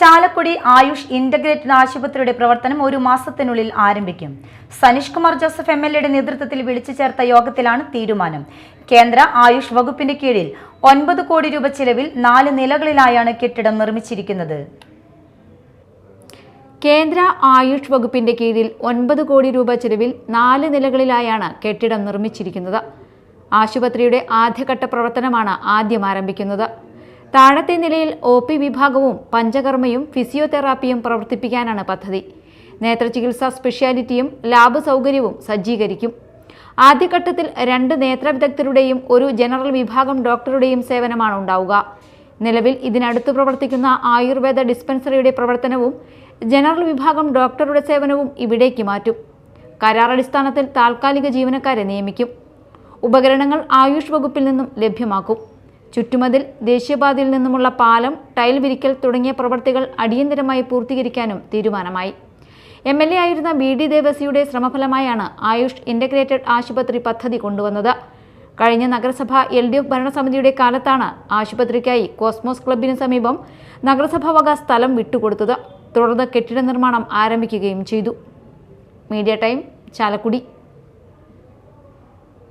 Chalakudy Ayush integrated ആശുപത്രിയുടെ പ്രവർത്തനം ഒരു മാസത്തിനുള്ളിൽ ആരംഭിക്കും. സനീഷ് കുമാർ ജോസഫ് എം എൽ എയുടെ നേതൃത്വത്തിൽ വിളിച്ചു ചേർത്ത യോഗത്തിലാണ് തീരുമാനം. കേന്ദ്ര ആയുഷ് വകുപ്പിന്റെ കീഴിൽ ഒൻപത് കോടി രൂപ ചിലവിൽ നാല് നിലകളിലായാണ് കെട്ടിടം നിർമ്മിച്ചിരിക്കുന്നത്. കേന്ദ്ര ആയുഷ് വകുപ്പിന്റെ കീഴിൽ ഒൻപത് കോടി രൂപ ചിലവിൽ നാല് നിലകളിലായാണ് കെട്ടിടം നിർമ്മിച്ചിരിക്കുന്നത്. ആശുപത്രിയുടെ ആദ്യഘട്ട പ്രവർത്തനമാണ് ആദ്യം ആരംഭിക്കുന്നത്. താഴത്തെ നിലയിൽ ഒ പി വിഭാഗവും പഞ്ചകർമ്മയും ഫിസിയോതെറാപ്പിയും പ്രവർത്തിപ്പിക്കാനാണ് പദ്ധതി. നേത്രചികിത്സാ സ്പെഷ്യാലിറ്റിയും ലാബ് സൗകര്യവും സജ്ജീകരിക്കും. ആദ്യഘട്ടത്തിൽ രണ്ട് നേത്ര വിദഗ്ധരുടെയും ഒരു ജനറൽ വിഭാഗം ഡോക്ടറുടെയും സേവനമാണ് ഉണ്ടാവുക. നിലവിൽ ഇതിനടുത്ത് പ്രവർത്തിക്കുന്ന ആയുർവേദ ഡിസ്പെൻസറിയുടെ പ്രവർത്തനവും ജനറൽ വിഭാഗം ഡോക്ടറുടെ സേവനവും ഇവിടേക്ക് മാറ്റും. കരാർ അടിസ്ഥാനത്തിൽ താൽക്കാലിക ജീവനക്കാരെ നിയമിക്കും. ഉപകരണങ്ങൾ ആയുഷ് വകുപ്പിൽ നിന്നും ലഭ്യമാക്കും. ചുറ്റുമതിൽ ദേശീയപാതയിൽ നിന്നുമുള്ള പാലം ടൈൽ വിരിക്കൽ തുടങ്ങിയ പ്രവർത്തികൾ അടിയന്തരമായി പൂർത്തീകരിക്കാനും തീരുമാനമായി. എം എൽ എ ആയിരുന്ന ബി ഡി ദേവസിയുടെ ശ്രമഫലമായാണ് ആയുഷ് ഇന്റഗ്രേറ്റഡ് ആശുപത്രി പദ്ധതി കൊണ്ടുവന്നത്. കഴിഞ്ഞ നഗരസഭ എൽ ഡി എഫ് ഭരണസമിതിയുടെ കാലത്താണ് ആശുപത്രിക്കായി കോസ്മോസ് ക്ലബിന് സമീപം നഗരസഭ വക സ്ഥലം വിട്ടുകൊടുത്തത്. തുടർന്ന് കെട്ടിട നിർമ്മാണം ആരംഭിക്കുകയും ചെയ്തു. Media time Chalakudy.